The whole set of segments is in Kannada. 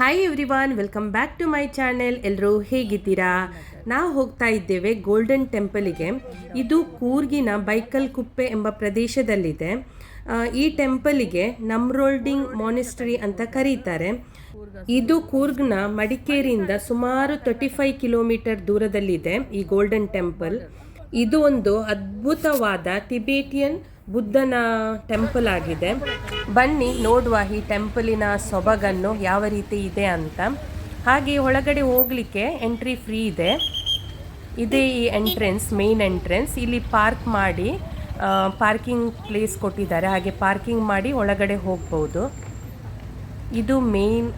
Hi everyone welcome back to my channel ಎಲ್ಲರೂ ಹೇಗಿದ್ದೀರಾ? ನಾವು ಹೋಗ್ತಾ ಇದ್ದೇವೆ ಗೋಲ್ಡನ್ ಟೆಂಪಲಿಗೆ ಇದು ಕೂರ್ಗಿನ ಬೈಕಲ್ ಕುಪ್ಪೆ ಎಂಬ ಪ್ರದೇಶದಲ್ಲಿದೆ. ಈ ಟೆಂಪಲಿಗೆ ನಮ್ರೋಲ್ಡಿಂಗ್ ಮಾನಿಸ್ಟ್ರಿ ಅಂತ ಕರೀತಾರೆ. ಇದು ಕೂರ್ಗ್ನ ಮಡಿಕೇರಿಯಿಂದ ಸುಮಾರು ತರ್ಟಿ ಫೈವ್ ಕಿಲೋಮೀಟರ್ ದೂರದಲ್ಲಿದೆ ಈ ಗೋಲ್ಡನ್ ಟೆಂಪಲ್ ಇದು ಒಂದು ಅದ್ಭುತವಾದ ಟಿಬೇಟಿಯನ್ ಬುದ್ಧನ ಟೆಂಪಲ್ ಆಗಿದೆ. ಬನ್ನಿ, ನೋಡುವ ಈ ಟೆಂಪಲಿನ ಸೊಬಗನ್ನು ಯಾವ ರೀತಿ ಇದೆ ಅಂತ. ಹಾಗೆ ಒಳಗಡೆ ಹೋಗಲಿಕ್ಕೆ ಎಂಟ್ರಿ ಫ್ರೀ ಇದೆ. ಇದೇ ಈ ಎಂಟ್ರೆನ್ಸ್ ಮೇನ್ ಎಂಟ್ರೆನ್ಸ್ ಇಲ್ಲಿ ಪಾರ್ಕ್ ಮಾಡಿ ಪಾರ್ಕಿಂಗ್ ಪ್ಲೇಸ್ ಕೊಟ್ಟಿದ್ದಾರೆ. ಹಾಗೆ ಪಾರ್ಕಿಂಗ್ ಮಾಡಿ ಒಳಗಡೆ ಹೋಗ್ಬೋದು. ಇದು ಮೇನ್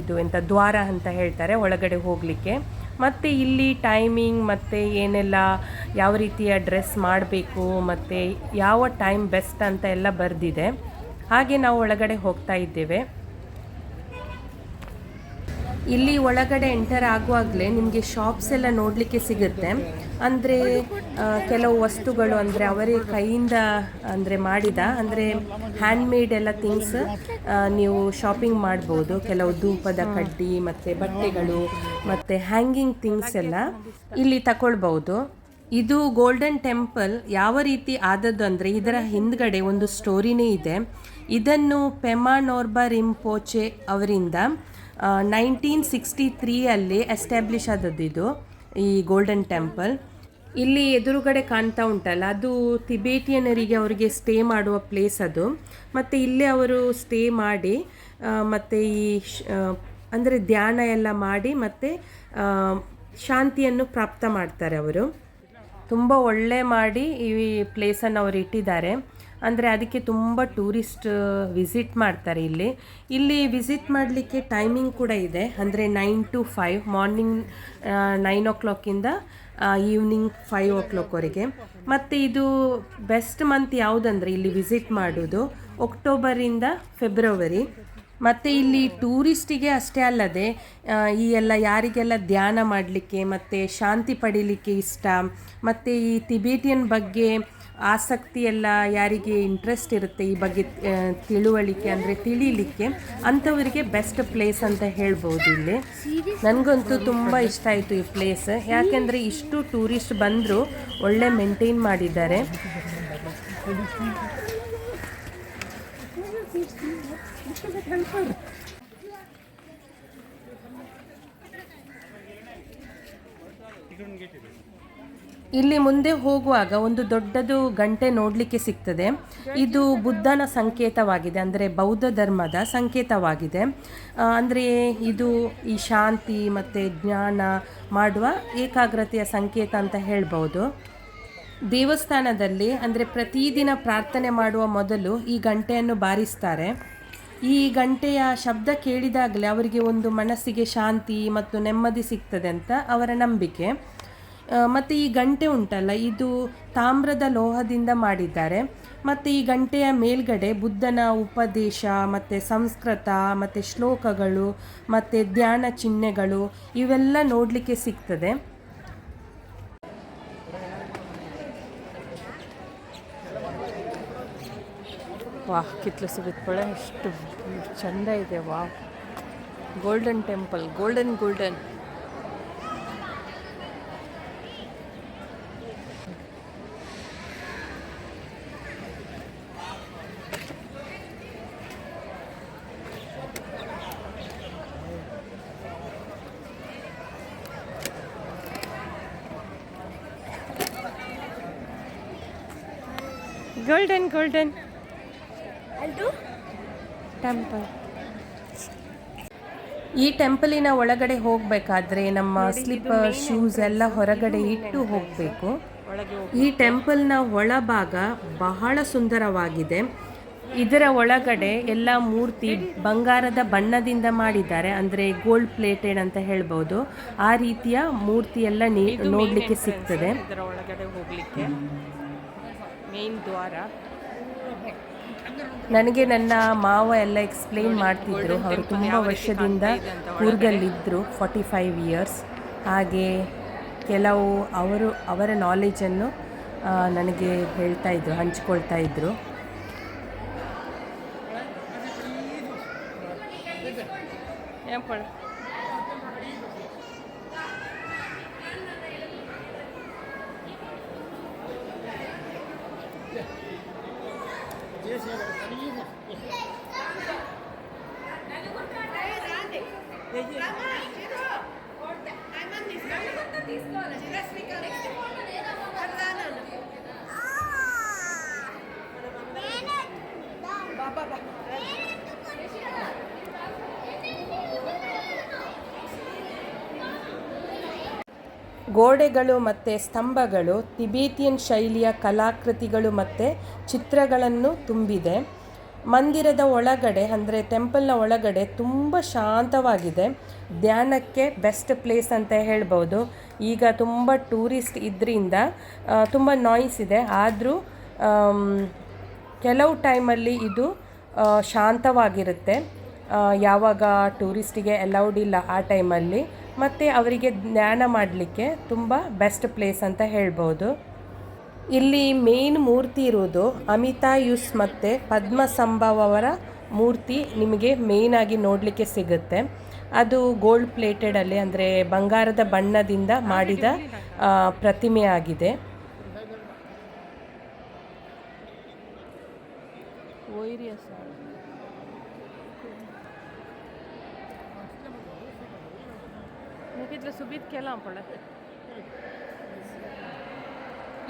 ಇದು ಎಂತ ದ್ವಾರ ಅಂತ ಹೇಳ್ತಾರೆ. ಒಳಗಡೆ ಹೋಗಲಿಕ್ಕೆ. ಮತ್ತು ಇಲ್ಲಿ ಟೈಮಿಂಗ್ ಮತ್ತು ಏನೆಲ್ಲ ಯಾವ ರೀತಿಯ ಡ್ರೆಸ್ ಮಾಡಬೇಕು ಮತ್ತು ಯಾವ ಟೈಮ್ ಬೆಸ್ಟ್ ಅಂತ ಎಲ್ಲ ಬರೆದಿದೆ. ಹಾಗೆ ನಾವು ಒಳಗಡೆ ಹೋಗ್ತಾ ಇದ್ದೇವೆ. ಇಲ್ಲಿ ಒಳಗಡೆ ಎಂಟರ್ ಆಗುವಾಗಲೇ ನಿಮಗೆ ಶಾಪ್ಸ್ ಎಲ್ಲ ನೋಡಲಿಕ್ಕೆ ಸಿಗುತ್ತೆ. ಅಂದರೆ ಕೆಲವು ವಸ್ತುಗಳು ಅಂದರೆ ಅವರೇ ಕೈಯಿಂದ ಅಂದರೆ ಮಾಡಿದ, ಅಂದರೆ ಹ್ಯಾಂಡ್ಮೇಡ್ ಎಲ್ಲ ಥಿಂಗ್ಸ್ ನೀವು ಶಾಪಿಂಗ್ ಮಾಡ್ಬೋದು. ಕೆಲವು ಧೂಪದ ಕಡ್ಡಿ ಮತ್ತು ಬಟ್ಟೆಗಳು ಮತ್ತು ಹ್ಯಾಂಗಿಂಗ್ ಥಿಂಗ್ಸ್ ಎಲ್ಲ ಇಲ್ಲಿ ತಗೊಳ್ಬೋದು ಇದು ಗೋಲ್ಡನ್ ಟೆಂಪಲ್ ಯಾವ ರೀತಿ ಆದದ್ದು ಅಂದರೆ ಇದರ ಹಿಂದ್ಗಡೆ ಒಂದು ಸ್ಟೋರಿನೇ ಇದೆ. ಇದನ್ನು ಪೆಮಾನೋರ್ಬಾ ರಿಂಪೋಚೆ ಅವರಿಂದ ನೈನ್ಟೀನ್ ಸಿಕ್ಸ್ಟಿ ತ್ರೀಯಲ್ಲಿ ಎಸ್ಟಾಬ್ಲಿಷ್ ಆದದ್ದು ಇದು, ಈ ಗೋಲ್ಡನ್ ಟೆಂಪಲ್ ಇಲ್ಲಿ ಎದುರುಗಡೆ ಕಾಣ್ತಾ ಉಂಟಲ್ಲ, ಅದು ತಿಬೇಟಿಯನರಿಗೆ ಅವರಿಗೆ ಸ್ಟೇ ಮಾಡುವ ಪ್ಲೇಸ್ ಅದು. ಮತ್ತು ಇಲ್ಲೇ ಅವರು ಸ್ಟೇ ಮಾಡಿ ಮತ್ತು ಈ ಅಂದರೆ ಧ್ಯಾನ ಎಲ್ಲ ಮಾಡಿ, ಮತ್ತು ಶಾಂತಿಯನ್ನು ಪ್ರಾಪ್ತ ಮಾಡ್ತಾರೆ ಅವರು. ತುಂಬ ಒಳ್ಳೆ ಮಾಡಿ ಈ ಪ್ಲೇಸನ್ನು ಅವರು ಇಟ್ಟಿದ್ದಾರೆ. ಅಂದರೆ ಅದಕ್ಕೆ ತುಂಬ ಟೂರಿಸ್ಟ್ ವಿಸಿಟ್ ಮಾಡ್ತಾರೆ ಇಲ್ಲಿ. ಇಲ್ಲಿ ವಿಸಿಟ್ ಮಾಡಲಿಕ್ಕೆ ಟೈಮಿಂಗ್ ಕೂಡ ಇದೆ. ಅಂದರೆ nine to five morning nine ಓ ಕ್ಲಾಕಿಂದ ಈವ್ನಿಂಗ್ ಫೈವ್ ಓ ಕ್ಲಾಕ್ವರೆಗೆ ಮತ್ತು ಇದು ಬೆಸ್ಟ್ ಮಂತ್ ಯಾವುದಂದರೆ ಇಲ್ಲಿ ವಿಸಿಟ್ ಮಾಡೋದು? ಅಕ್ಟೋಬರಿಂದ ಫೆಬ್ರವರಿ ಮತ್ತು ಇಲ್ಲಿ ಟೂರಿಸ್ಟಿಗೆ ಅಷ್ಟೇ ಅಲ್ಲದೆ ಈ ಎಲ್ಲ ಯಾರಿಗೆಲ್ಲ ಧ್ಯಾನ ಮಾಡಲಿಕ್ಕೆ, ಮತ್ತು ಶಾಂತಿ ಪಡೀಲಿಕ್ಕೆ ಇಷ್ಟ, ಮತ್ತು ಈ ತಿಬೇಟಿಯನ್ ಬಗ್ಗೆ ಆಸಕ್ತಿ ಎಲ್ಲ ಯಾರಿಗೆ ಇಂಟ್ರೆಸ್ಟ್ ಇರುತ್ತೆ ಈ ಬಗ್ಗೆ ತಿಳುವಳಿಕೆ ಅಂದರೆ ತಿಳಿಲಿಕ್ಕೆ ಅಂಥವರಿಗೆ ಬೆಸ್ಟ್ ಪ್ಲೇಸ್ ಅಂತ ಹೇಳ್ಬೋದು ಇಲ್ಲಿ. ನನಗಂತೂ ತುಂಬ ಇಷ್ಟ ಆಯಿತು ಈ ಪ್ಲೇಸ್ ಯಾಕೆಂದರೆ ಇಷ್ಟು ಟೂರಿಸ್ಟ್ ಬಂದರೂ ಒಳ್ಳೆ ಮೇಂಟೈನ್ ಮಾಡಿದ್ದಾರೆ. ಇಲ್ಲಿ ಮುಂದೆ ಹೋಗುವಾಗ ಒಂದು ದೊಡ್ಡದು ಗಂಟೆ ನೋಡಲಿಕ್ಕೆ ಸಿಗ್ತದೆ. ಇದು ಬುದ್ಧನ ಸಂಕೇತವಾಗಿದೆ, ಅಂದರೆ ಬೌದ್ಧ ಧರ್ಮದ ಸಂಕೇತವಾಗಿದೆ. ಅಂದರೆ ಇದು ಈ ಶಾಂತಿ ಮತ್ತು ಜ್ಞಾನ ಮಾಡುವ ಏಕಾಗ್ರತೆಯ ಸಂಕೇತ ಅಂತ ಹೇಳ್ಬೋದು. ದೇವಸ್ಥಾನದಲ್ಲಿ, ಅಂದರೆ ಪ್ರತಿದಿನ ಪ್ರಾರ್ಥನೆ ಮಾಡುವ ಮೊದಲು ಈ ಗಂಟೆಯನ್ನು ಬಾರಿಸ್ತಾರೆ. ಈ ಗಂಟೆಯ ಶಬ್ದ ಕೇಳಿದಾಗಲೇ ಅವರಿಗೆ ಒಂದು ಮನಸ್ಸಿಗೆ ಶಾಂತಿ ಮತ್ತು ನೆಮ್ಮದಿ ಸಿಗ್ತದೆ ಅಂತ ಅವರ ನಂಬಿಕೆ. ಮತ್ತು ಈ ಗಂಟೆ ಉಂಟಲ್ಲ, ಇದು ತಾಮ್ರದ ಲೋಹದಿಂದ ಮಾಡಿದ್ದಾರೆ. ಮತ್ತು ಈ ಗಂಟೆಯ ಮೇಲ್ಗಡೆ ಬುದ್ಧನ ಉಪದೇಶ, ಮತ್ತು ಸಂಸ್ಕೃತ, ಮತ್ತು ಶ್ಲೋಕಗಳು, ಮತ್ತು ಧ್ಯಾನ ಚಿಹ್ನೆಗಳು, ಇವೆಲ್ಲ ನೋಡಲಿಕ್ಕೆ ಸಿಗ್ತದೆ. ವಾಹ್ ಕಿತ್ಲು ಸಿಗುತ್ತಳೆ ಎಷ್ಟು ಚಂದ ಇದೆ ವಾಹ್ golden temple, golden golden. Golden golden temple ಈ ಟೆಂಪಲಿನ ಒಳಗಡೆ ಹೋಗಬೇಕಾದ್ರೆ ನಮ್ಮ ಸ್ಲಿಪ್ಪರ್ ಶೂಸ್ ಎಲ್ಲ ಹೊರಗಡೆ ಇಟ್ಟು ಹೋಗಬೇಕು. ಈ ಟೆಂಪಲ್ನ ಒಳಭಾಗ ಬಹಳ ಸುಂದರವಾಗಿದೆ. ಇದರ ಒಳಗಡೆ ಎಲ್ಲ ಮೂರ್ತಿ ಬಂಗಾರದ ಬಣ್ಣದಿಂದ ಮಾಡಿದ್ದಾರೆ. ಅಂದರೆ ಗೋಲ್ಡ್ ಪ್ಲೇಟೆಡ್ ಅಂತ ಹೇಳ್ಬೋದು. ಆ ರೀತಿಯ ಮೂರ್ತಿ ಎಲ್ಲ ನೋಡ್ಲಿಕ್ಕೆ ಸಿಗ್ತದೆ. ಇದರ ಒಳಗಡೆ ಹೋಗಲಿಕ್ಕೆ. ಮೇನ್ ದ್ವಾರ. ನನಗೆ ನನ್ನ ಮಾವ ಎಲ್ಲ ಎಕ್ಸ್ಪ್ಲೇನ್ ಮಾಡ್ತಿದ್ರು. ಅವರು ತುಂಬ ವರ್ಷದಿಂದ ಕೂರ್ಗಲ್ಲಿದ್ದರು ಫಾರ್ಟಿ ಫೈವ್ ಇಯರ್ಸ್ ಹಾಗೆ ಕೆಲವು ಅವರು ಅವರ ನಾಲೆಜನ್ನು ನನಗೆ ಹೇಳ್ತಾ ಇದ್ರು ಹಂಚ್ಕೊಳ್ತಾ ಇದ್ರು. ಏನ್ ಗೋಡೆಗಳು ಮತ್ತು ಸ್ತಂಭಗಳು ತಿಬೇತಿಯನ್ ಶೈಲಿಯ ಕಲಾಕೃತಿಗಳು ಮತ್ತು ಚಿತ್ರಗಳನ್ನು ತುಂಬಿದೆ. ಮಂದಿರದ ಒಳಗಡೆ, ಅಂದರೆ ಟೆಂಪಲ್ನ ಒಳಗಡೆ ತುಂಬ ಶಾಂತವಾಗಿದೆ. ಧ್ಯಾನಕ್ಕೆ ಬೆಸ್ಟ್ ಪ್ಲೇಸ್ ಅಂತ ಹೇಳ್ಬೋದು. ಈಗ ತುಂಬ ಟೂರಿಸ್ಟ್ ಇದರಿಂದ ತುಂಬ ನಾಯ್ಸ್ ಇದೆ. ಆದರೂ ಕೆಲವು ಟೈಮಲ್ಲಿ ಇದು ಶಾಂತವಾಗಿರುತ್ತೆ. ಯಾವಾಗ ಟೂರಿಸ್ಟಿಗೆ ಅಲೌಡ್ ಇಲ್ಲ ಆ ಟೈಮಲ್ಲಿ. ಮತ್ತು ಅವರಿಗೆ ಧ್ಯಾನ ಮಾಡಲಿಕ್ಕೆ ತುಂಬ ಬೆಸ್ಟ್ ಪ್ಲೇಸ್ ಅಂತ ಹೇಳ್ಬೋದು. ಇಲ್ಲಿ ಮೇನ್ ಮೂರ್ತಿ ಇರುವುದು ಅಮಿತಾಯುಸ್ ಮತ್ತು ಪದ್ಮಸಂಭವ್ ಅವರ ಮೂರ್ತಿ ನಿಮಗೆ ಮೇನ್ ಆಗಿ ನೋಡಲಿಕ್ಕೆ ಸಿಗುತ್ತೆ. ಅದು ಗೋಲ್ಡ್ ಪ್ಲೇಟೆಡಲ್ಲಿ ಅಂದರೆ ಬಂಗಾರದ ಬಣ್ಣದಿಂದ ಮಾಡಿದ ಪ್ರತಿಮೆ ಪ್ರತಿಮೆಯಾಗಿದೆ ಮುಗಿದ್ಲು ಸುಬಿತ್ ಕೆಲ ಅಂಪಳ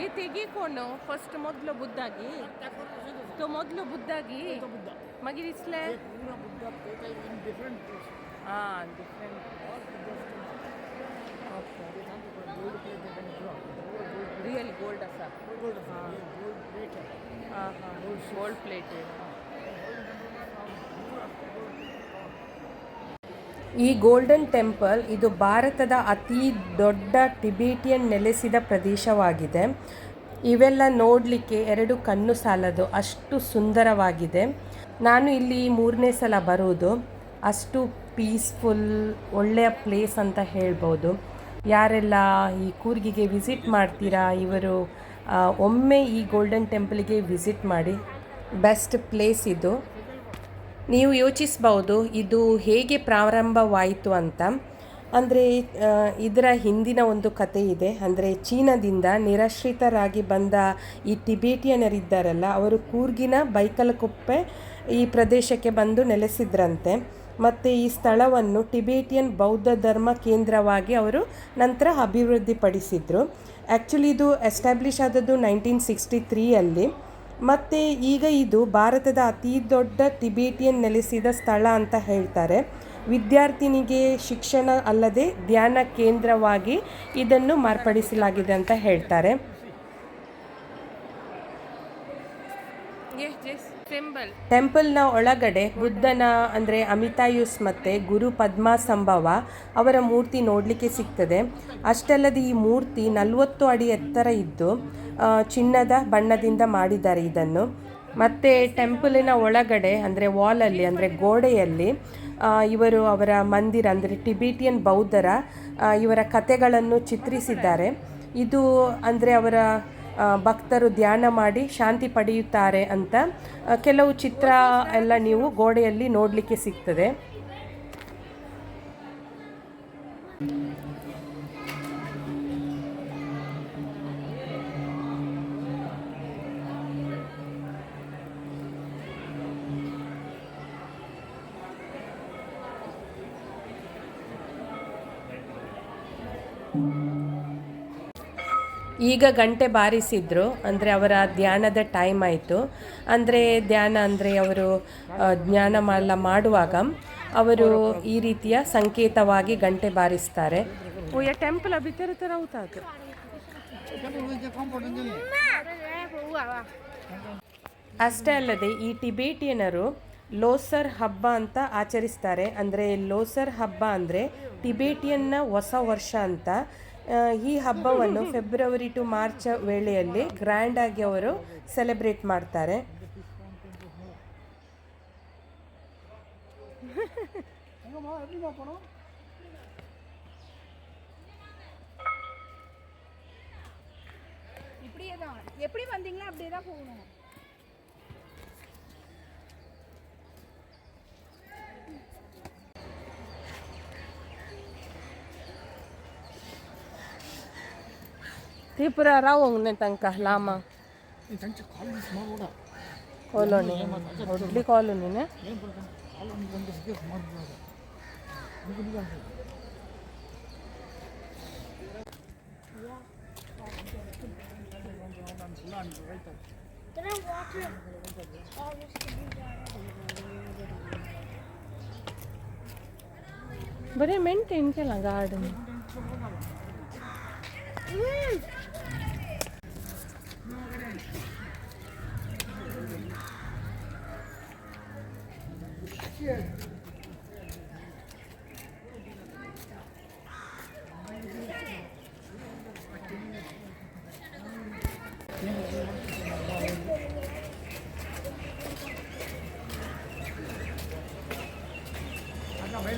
ಈ ತೆಗಿಕೊಂಡು ಫಸ್ಟ್ ಮೊದಲು ಬುದ್ಧಾಗಿ तो ಮೊದಲು ಬುದ್ಧಾಗಿ ಮಗಿರಿಸ್ಲೆ. ಹಾಂ ಡಿಫ್ರೆಂಟ್ ರಿಯಲ್ ಗೋಲ್ಡ್ ಅಸ ಹಾಂ ಹಾಂ. ಗೋಲ್ಡ್ ಪ್ಲೇಟೆಡ್ ಈ ಗೋಲ್ಡನ್ ಟೆಂಪಲ್ ಇದು ಭಾರತದ ಅತಿ ದೊಡ್ಡ ಟಿಬೇಟಿಯನ್ ನೆಲೆಸಿದ ಪ್ರದೇಶವಾಗಿದೆ. ಇವೆಲ್ಲ ನೋಡಲಿಕ್ಕೆ ಎರಡು ಕಣ್ಣು ಸಾಲದು, ಅಷ್ಟು ಸುಂದರವಾಗಿದೆ. ನಾನು ಇಲ್ಲಿ ಮೂರನೇ ಸಲ ಬರುವುದು ಅಷ್ಟು ಪೀಸ್ಫುಲ್ ಒಳ್ಳೆಯ ಪ್ಲೇಸ್ ಅಂತ ಹೇಳ್ಬೋದು. ಯಾರೆಲ್ಲ ಈ ಕೂರ್ಗಿಗೆ ವಿಸಿಟ್ ಮಾಡ್ತೀರಾ, ಇವರು ಒಮ್ಮೆ ಈ ಗೋಲ್ಡನ್ ಟೆಂಪಲ್ಗೆ ವಿಸಿಟ್ ಮಾಡಿ ಬೆಸ್ಟ್ ಪ್ಲೇಸ್ ಇದು. ನೀವು ಯೋಚಿಸ್ಬೌದು, ಇದು ಹೇಗೆ ಪ್ರಾರಂಭವಾಯಿತು ಅಂತ. ಅಂದರೆ ಇದರ ಹಿಂದಿನ ಒಂದು ಕತೆ ಇದೆ. ಅಂದರೆ, ಚೀನಾದಿಂದ ನಿರಾಶ್ರಿತರಾಗಿ ಬಂದ ಈ ಟಿಬೇಟಿಯನರಿದ್ದಾರಲ್ಲ, ಅವರು ಕೂರ್ಗಿನ ಬೈಕಲಕುಪ್ಪೆ ಈ ಪ್ರದೇಶಕ್ಕೆ ಬಂದು ನೆಲೆಸಿದ್ರಂತೆ. ಮತ್ತು ಈ ಸ್ಥಳವನ್ನು ಟಿಬೇಟಿಯನ್ ಬೌದ್ಧ ಧರ್ಮ ಕೇಂದ್ರವಾಗಿ ಅವರು ನಂತರ ಅಭಿವೃದ್ಧಿಪಡಿಸಿದರು. ಆ್ಯಕ್ಚುಲಿ ಇದು ಎಸ್ಟಾಬ್ಲಿಷ್ ಆದದ್ದು ನೈನ್ಟೀನ್ ಸಿಕ್ಸ್ಟಿ ತ್ರೀಯಲ್ಲಿ ಮತ್ತು ಈಗ ಇದು ಭಾರತದ ಅತಿ ದೊಡ್ಡ ಟಿಬೇಟಿಯನ್ ನೆಲೆಸಿದ ಸ್ಥಳ ಅಂತ ಹೇಳ್ತಾರೆ. ವಿದ್ಯಾರ್ಥಿನಿಗೆ ಶಿಕ್ಷಣ ಅಲ್ಲದೆ ಧ್ಯಾನ ಕೇಂದ್ರವಾಗಿ ಇದನ್ನು ಮಾರ್ಪಡಿಸಲಾಗಿದೆ ಅಂತ ಹೇಳ್ತಾರೆ. ಟೆಂಪಲ್ನ ಒಳಗಡೆ ಬುದ್ಧನ, ಅಂದರೆ ಅಮಿತಾಯುಸ್ ಮತ್ತು ಗುರು ಪದ್ಮಾಸಂಭವ ಅವರ ಮೂರ್ತಿ ನೋಡಲಿಕ್ಕೆ ಸಿಗ್ತದೆ. ಅಷ್ಟಲ್ಲದೆ ಈ ಮೂರ್ತಿ ನಲವತ್ತು ಅಡಿ ಎತ್ತರ ಇದ್ದು ಚಿನ್ನದ ಬಣ್ಣದಿಂದ ಮಾಡಿದ್ದಾರೆ ಇದನ್ನು. ಮತ್ತು ಟೆಂಪಲಿನ ಒಳಗಡೆ, ಅಂದರೆ ವಾಲಲ್ಲಿ ಅಂದರೆ ಗೋಡೆಯಲ್ಲಿ ಇವರು ಅವರ ಮಂದಿರ, ಅಂದರೆ ಟಿಬೆಟಿಯನ್ ಬೌದ್ಧರ ಇವರ ಕಥೆಗಳನ್ನು ಚಿತ್ರಿಸಿದ್ದಾರೆ. ಇದು, ಅಂದರೆ ಅವರ ಭಕ್ತರು ಧ್ಯಾನ ಮಾಡಿ ಶಾಂತಿ ಪಡೆಯುತ್ತಾರೆ ಅಂತ ಕೆಲವು ಚಿತ್ರ ಎಲ್ಲ ನೀವು ಗೋಡೆಯಲ್ಲಿ ನೋಡಲಿಕ್ಕೆ ಸಿಗ್ತದೆ. ಈಗ ಗಂಟೆ ಬಾರಿಸಿದ್ರು ಅಂದರೆ ಅವರ ಧ್ಯಾನದ ಟೈಮ್ ಆಯಿತು. ಅಂದರೆ ಧ್ಯಾನ ಅಂದರೆ ಅವರು ಧ್ಯಾನ ಜ್ಞಾನ ಎಲ್ಲ ಮಾಡುವಾಗ ಅವರು ಈ ರೀತಿಯ ಸಂಕೇತವಾಗಿ ಗಂಟೆ ಬಾರಿಸ್ತಾರೆ. ಟೆಂಪಲ್ ಅಷ್ಟೇ ಅಲ್ಲದೆ ಈ ಟಿಬೇಟಿಯನರು ಲೋಸರ್ ಹಬ್ಬ ಅಂತ ಆಚರಿಸ್ತಾರೆ. ಅಂದರೆ ಲೋಸರ್ ಹಬ್ಬ ಅಂದರೆ ಟಿಬೇಟಿಯನ್ನ ಹೊಸ ವರ್ಷ ಅಂತ ಈ ಹಬ್ಬವನ್ನು ಫೆಬ್ರವರಿ ಟು ಮಾರ್ಚ್ ವೇಳೆಯಲ್ಲಿ ಗ್ರ್ಯಾಂಡ್ ಆಗಿ ಅವರು ಸೆಲೆಬ್ರೇಟ್ ಮಾಡ್ತಾರೆ இப்படியே தான் எப்படி வந்தீங்களோ அப்படியே தான் போகணும் ತ್ರಿಪುರ ರಾವಂಗ್ ನೆತಂಕ ಲಾಮ ಕಾಲೋನಿ ಹೊಡ್ಲಿ ಕಾಲೋನಿನೇ Then I water all this to be done. But I maintain the garden.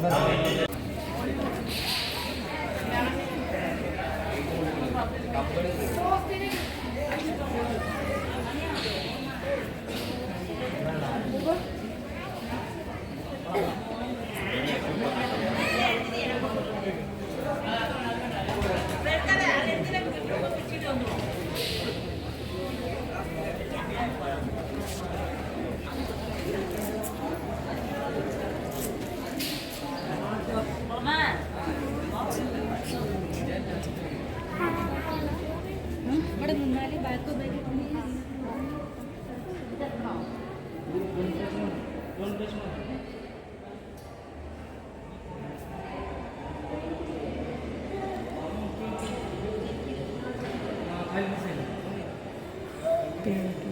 なるほど。对对。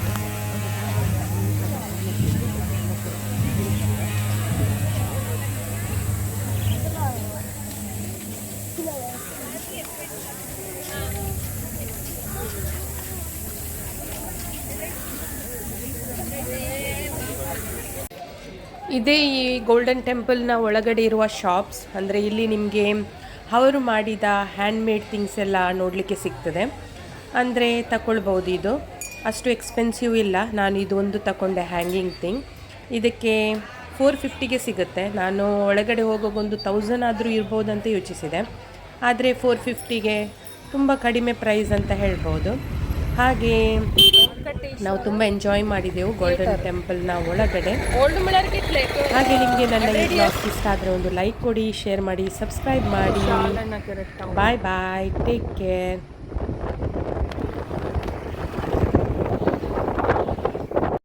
ಇದೇ ಈ ಗೋಲ್ಡನ್ ಟೆಂಪಲ್ನ ಒಳಗಡೆ ಇರುವ ಶಾಪ್ಸ್ ಅಂದರೆ ಇಲ್ಲಿ ನಿಮಗೆ ಅವರು ಮಾಡಿದ ಹ್ಯಾಂಡ್ಮೇಡ್ ಥಿಂಗ್ಸ್ ಎಲ್ಲ ನೋಡಲಿಕ್ಕೆ ಸಿಗ್ತದೆ. ಅಂದರೆ ತಗೊಳ್ಬೋದು ಇದು. ಅಷ್ಟು ಎಕ್ಸ್ಪೆನ್ಸಿವ್ ಇಲ್ಲ. ನಾನು ಇದೊಂದು ತಗೊಂಡೆ ಹ್ಯಾಂಗಿಂಗ್ ಥಿಂಗ್ ಇದಕ್ಕೆ ಫೋರ್ ಫಿಫ್ಟಿಗೆ ಸಿಗುತ್ತೆ. ನಾನು ಒಳಗಡೆ ಹೋಗೋಗೊಂದು ತೌಸಂಡ್ ಆದರೂ ಇರ್ಬೋದಂತ ಯೋಚಿಸಿದೆ. ಆದರೆ ಫೋರ್ ಫಿಫ್ಟಿಗೆ ತುಂಬ ಕಡಿಮೆ ಪ್ರೈಸ್ ಅಂತ ಹೇಳ್ಬೋದು. ಹಾಗೆ ನಾವು ತುಂಬ ಎಂಜಾಯ್ ಮಾಡಿದೆವು ಗೋಲ್ಡನ್ ಟೆಂಪಲ್ನ ಒಳಗಡೆ. ಹಾಗೆ ನಿಮಗೆ ನನ್ನ ಈ ಬ್ಲಾಗ್ ಇಷ್ಟ ಆದರೆ ಒಂದು ಲೈಕ್ ಕೊಡಿ ಶೇರ್ ಮಾಡಿ ಸಬ್ಸ್ಕ್ರೈಬ್ ಮಾಡಿ. ಬಾಯ್ ಬಾಯ್ ಟೇಕ್ ಕೇರ್